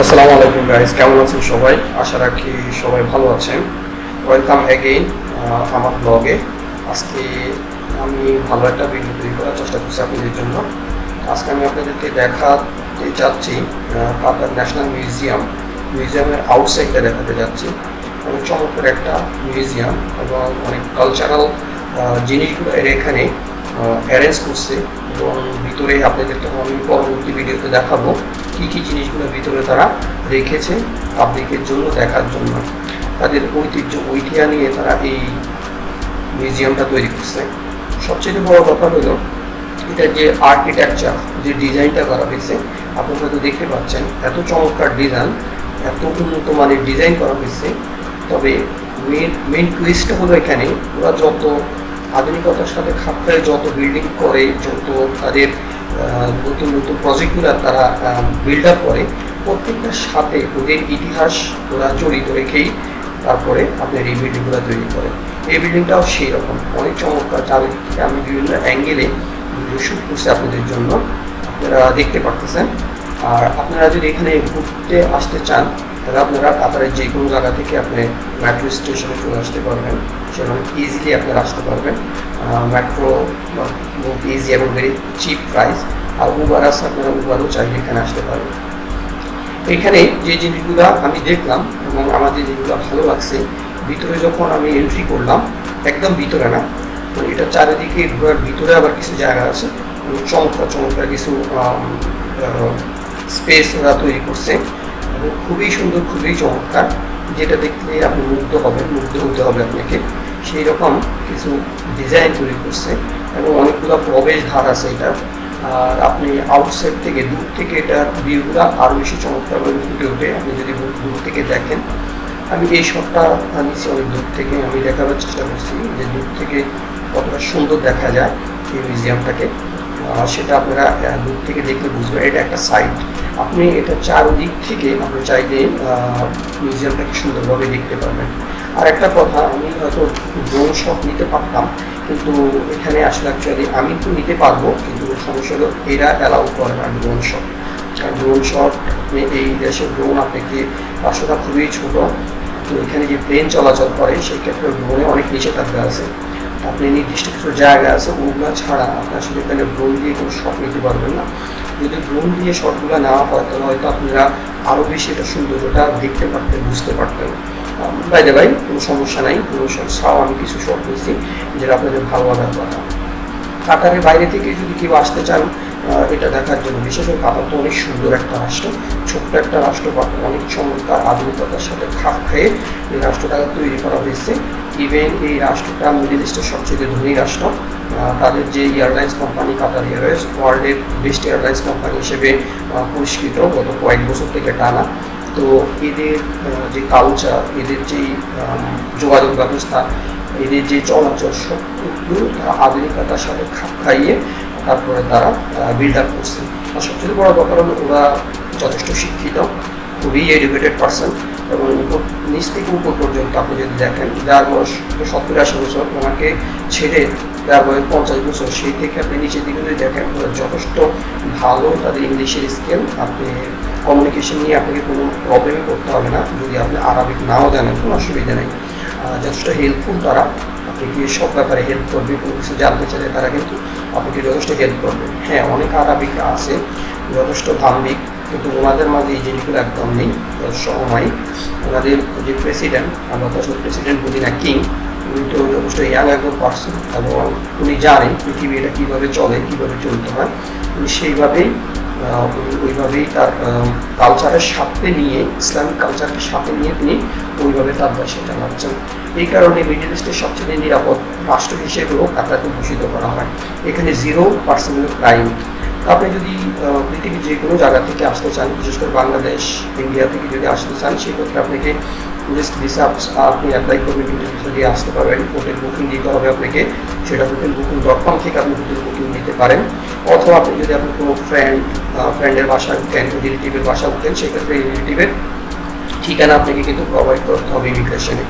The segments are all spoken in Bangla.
আসসালামু আলাইকুম গাইস কেমন আছেন সবাই? আশা রাখি সবাই ভালো আছেন। ওয়েলকাম অ্যাগেইন আমার ব্লগে আজকে আমি ভালো একটা ভিডিও তৈরি করার চেষ্টা করছি আপনাদের জন্য। আজকে আমি আপনাদেরকে দেখাতে যাচ্ছি আহ, ন্যাশনাল মিউজিয়াম। মিউজিয়ামের আউটসাইডটা দেখাতে যাচ্ছি। অনেক একটা মিউজিয়াম এবং অনেক কালচারাল জিনিসগুলো এর এখানে অ্যারেঞ্জ করছে এবং ভিতরে আপনাদেরকে আমি পরবর্তী ভিডিওতে দেখাবো কী কী জিনিসগুলো ভিতরে তারা রেখেছে পাবলিকের জন্য, দেখার জন্য। তাদের ঐতিহ্য ঐতিহ্য নিয়ে তারা এই মিউজিয়ামটা তৈরি করছে। সবচেয়ে বড় কথা হলো এটা যে আর্কিটেকচার যে ডিজাইনটা করা হয়েছে, আপনারা তো দেখতে পাচ্ছেন, এত চমৎকার ডিজাইন এত উন্নত মানের ডিজাইন করা হয়েছে। তবে মেন মেন টুইস্টটা হলো এখানে, ওরা যত আধুনিকতার সাথে খাপ খায় যত বিল্ডিং করে, যত তাদের নতুন নতুন প্রজেক্টগুলো তারা বিল্ড আপ করে, প্রত্যেকটার সাথে ওদের ইতিহাস ওরা জড়িত রেখেই তারপরে আপনার এই বিল্ডিংগুলো তৈরি করে এই বিল্ডিংটাও সেই রকম অনেক চমৎকার চারিদিক থেকে আমি বিভিন্ন অ্যাঙ্গেলে ভিডিও শ্যুট করছি আপনাদের জন্য। আপনারা দেখতে পারতেছেন। আর আপনারা যদি এখানে ঘুরতে আসতে চান, তাহলে আপনারা কাতারের যে কোনো জায়গা থেকে আপনি মেট্রো স্টেশনে চলে আসতে পারবেন। সেখানে ইজিলি আপনারা আসতে পারবেন। মেট্রো বহুত ইজি এবং ভেরি চিপ প্রাইস আর উবার আছে, আপনারা উবারও চাইলে এখানে আসতে পারবেন। এখানে যে জিনিসগুলো আমি দেখলাম এবং আমার যে জিনিসগুলো ভালো লাগছে, ভিতরে যখন আমি এন্ট্রি করলাম, একদম ভিতরে না, তো এটা চারিদিকে ঘোরার ভিতরে আবার কিছু জায়গা আছে। এবং চমৎকার চমৎকার কিছু স্পেস ওরা তৈরি করছে। এবং খুবই সুন্দর, খুবই চমৎকার, যেটা দেখলে আপনি মুগ্ধ হবেন, মুগ্ধ হতে হবে আপনাকে। সেই রকম কিছু ডিজাইন তৈরি করছে এবং অনেকগুলো প্রবেশ ধার আছে এটা। আর আপনি আউটসাইড থেকে দূর থেকে এটা ভিউগুলো আরও বেশি চমৎকারভাবে ফুটে ওঠে আপনি যদি দূর- থেকে দেখেন আমি এই শটটা নিচ্ছি অনেক দূর থেকে আমি দেখাবার চেষ্টা করছি যে দূর থেকে কতটা সুন্দর দেখা যায় এই মিউজিয়ামটাকে আহ, সেটা আপনারা দূর থেকে দেখলে বুঝবেন এটা একটা সাইট আপনি এটা চারদিক থেকে আপনি চাইলে মিউজিয়ামটাকে সুন্দরভাবে দেখতে পারবেন। আর একটা কথা, আমি হয়তো ড্রোন শট নিতে পারতাম, কিন্তু এখানে আসলে অ্যাকচুয়ালি আমি তো নিতে পারব, কিন্তু সমস্যা হলো এরা অ্যালাউ করে না ড্রোন শট ড্রোন শট এই দেশের ড্রোন আপনাকে রাষ্ট্রটা খুবই ছোট তো এখানে যে প্লেন চলাচল করে, সেই ক্ষেত্রে ড্রোনে অনেক নিষেধাজ্ঞা আছে। আপনি নির্দিষ্ট কিছু জায়গা আছে, ওগুলো ছাড়া আপনি আসলে এখানে ড্রোন দিয়ে কোনো শট নিতে পারবেন না। যদি ড্রোন দিয়ে শটগুলো নেওয়া হয়, তাহলে হয়তো আপনারা আরও বেশি এটা সৌন্দর্যটা দেখতে পারতেন, বুঝতে পারতেন। বাইরে ভাই কোনো সমস্যা নাই, কোনো শট আমি কিছু শট নিয়েছি যেটা আপনাদের ভালো লাগার কথা। কাতারের বাইরে থেকে যদি কেউ আসতে চান এটা দেখার জন্য বিশেষ করে কাতার তো অনেক সুন্দর একটা রাষ্ট্র, ছোট্ট একটা রাষ্ট্র অনেক চমৎকার আধুনিকতার সাথে খাপ খেয়ে এই রাষ্ট্রটাকে তৈরি করা হয়েছে। ইভেন এই রাষ্ট্রটা মিডিল ইস্টের সবচেয়ে ধনী রাষ্ট্র তাদের যে এয়ারলাইন্স কোম্পানি কাতার এয়ারওয়েজ ওয়ার্ল্ডের বেস্ট এয়ারলাইন্স কোম্পানি হিসেবে পুরস্কৃত গত কয়েক বছর থেকে টানা। তো এদের যে কালচার এদের যে যোগাযোগ ব্যবস্থা, এদের যে চলাচল সবগুলো তারা আধুনিকতার সাথে খাপ খাইয়ে তারপরে তারা বিল্ড আপ করছে। আর সবচেয়ে বড় ব্যাপার হলো ওরা যথেষ্ট শিক্ষিত, খুবই এডুকেটেড পার্সন এবং উপর, নিচ থেকে উপর পর্যন্ত আপনি যদি দেখেন যার বয়স সত্তর, আশি বছর ওনাকে ছেড়ে বয়স পঞ্চাশ বছর, সেই থেকে আপনি নিচের দিকে যদি দেখেন যথেষ্ট ভালো তাদের ইংলিশের স্কিল আপনি কমিউনিকেশন নিয়ে আপনাকে কোনো প্রবলেমই করতে হবে না। যদি আপনি আরবিক নাও জানেন, কোনো অসুবিধা নেই। যথেষ্ট হেল্পফুল তারা। আপনাকে সব ব্যাপারে হেল্প করবে, কোনো কিছু জানতে চাইলে তারা কিন্তু আপনাকে যথেষ্ট হেল্প করবে। হ্যাঁ অনেক আরবিক আছে, যথেষ্ট ধার্মিক, কিন্তু ওনাদের মাঝে এই জিনিসগুলো একদম নেই সময় ওনাদের যে প্রেসিডেন্ট আমরা প্রেসিডেন্ট বলি না কিং উনি তো যথেষ্ট ইয়াং একজন পার্সন এবং উনি জানেন পৃথিবী এটা কীভাবে চলে, কীভাবে চলতে হয়। উনি সেইভাবেই ওইভাবেই তার কালচারের সাথে নিয়ে ইসলামিক কালচারকে সাথে নিয়ে তিনি ওইভাবে তার দেশে চালাচ্ছেন। এই কারণে মিডিল ইস্টের সবচেয়ে নিরাপদ রাষ্ট্র হিসেবেও কাতারকে ঘোষিত করা হয়। এখানে জিরো পার্সেন্ট ক্রাইম আপনি যদি পৃথিবীর যে কোনো জায়গা থেকে আসতে চান, বিশেষ করে বাংলাদেশ, ইন্ডিয়া থেকে যদি আসতে চান, সেক্ষেত্রে আপনাকে টুরিস্ট ভিসা আপনি অ্যাপ্লাই করবেন টুরিস্ট ভিসা দিয়ে আসতে পারবেন হোটেল বুকিং দিতে হবে আপনাকে, সেটা হোটেল বুকিং ডট কম থেকে আপনি হোটেল বুকিং দিতে পারেন। অথবা আপনি যদি আপনি কোনো ফ্রেন্ড ফ্রেন্ডের বাসা উঠেন রিলেটিভের বাসা উঠেন, সেক্ষেত্রে রিলেটিভের ঠিকানা আপনাকে কিন্তু প্রোভাইড করতে হবে ইমিগ্রেশনে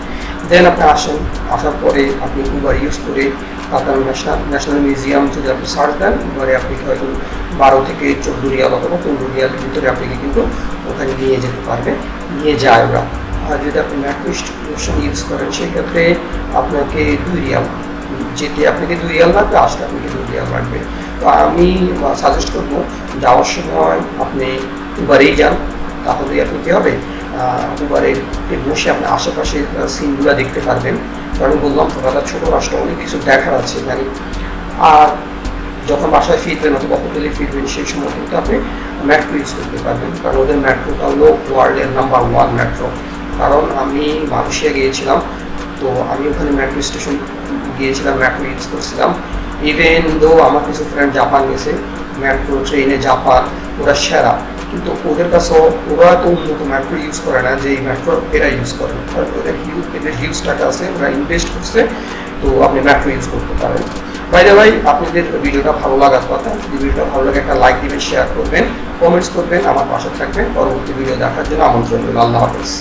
দেন আপনি আসেন, আসার পরে আপনি উবার ইউজ করে কাতার ন্যাশনাল ন্যাশনাল মিউজিয়াম যদি আপনি সার্চ দেন উবারে আপনি হয়তো বারো থেকে চোদ্দ রিয়াল অথবা পনেরো রিয়ালের ভিতরে আপনাকে কিন্তু ওখানে নিয়ে যেতে পারবে নিয়ে যায় ওরা। আর যদি আপনি মেট্রো স্টেশন ইউজ করেন, সেক্ষেত্রে আপনাকে দুই রিয়াল। যেতে আপনাকে দুই রিয়াল লাগবে, আসতে আপনাকে দুই রিয়াল লাগবে। তো আমি সাজেস্ট করব, যাওয়ার সময় আপনি উবারেই যান তাহলে আপনি কী হবে? উবারে বসে আপনি আশেপাশে সিনগুলো দেখতে পারবেন। কারণ বললাম কলকাতা ছোটো রাষ্ট্র, অনেক কিছু দেখার আছে মানে আর যখন বাসায় ফিরবেন অথবা হোটেলে ফিরবেন, সেই সময় কিন্তু আপনি মেট্রো ইউজ করতে পারবেন। কারণ ওদের মেট্রোটা হলো ওয়ার্ল্ডের নাম্বার ওয়ান মেট্রো কারণ আমি মালয়েশিয়া গিয়েছিলাম, তো আমি ওখানে মেট্রো স্টেশন গিয়েছিলাম মেট্রো ইউজ করছিলাম। ইভেন দো আমার কিছু ফ্রেন্ড জাপান গেছে মেট্রো ট্রেনে জাপান ওরা সেরা। কিন্তু ওদের কাছে ওরা তো উন্নত ম্যাট্রো ইউজ করে না, যে এই ম্যাট্রো এরা ইউজ করে ওদের হিউজ এদের হিউজ টাকা আছে, ওরা ইনভেস্ট করছে, তো আপনি ম্যাট্রো ইউজ করতে পারেন। বাইরে ভাই আপনাদের ভিডিওটা ভালো লাগার কথা যদি ভিডিওটা ভালো লাগে একটা লাইক দিবেন শেয়ার করবেন কমেন্টস করবেন, আমার পাশে থাকবেন। পরবর্তী ভিডিও দেখার জন্য আমন্ত্রণ রইল। আল্লাহ হাফেজ।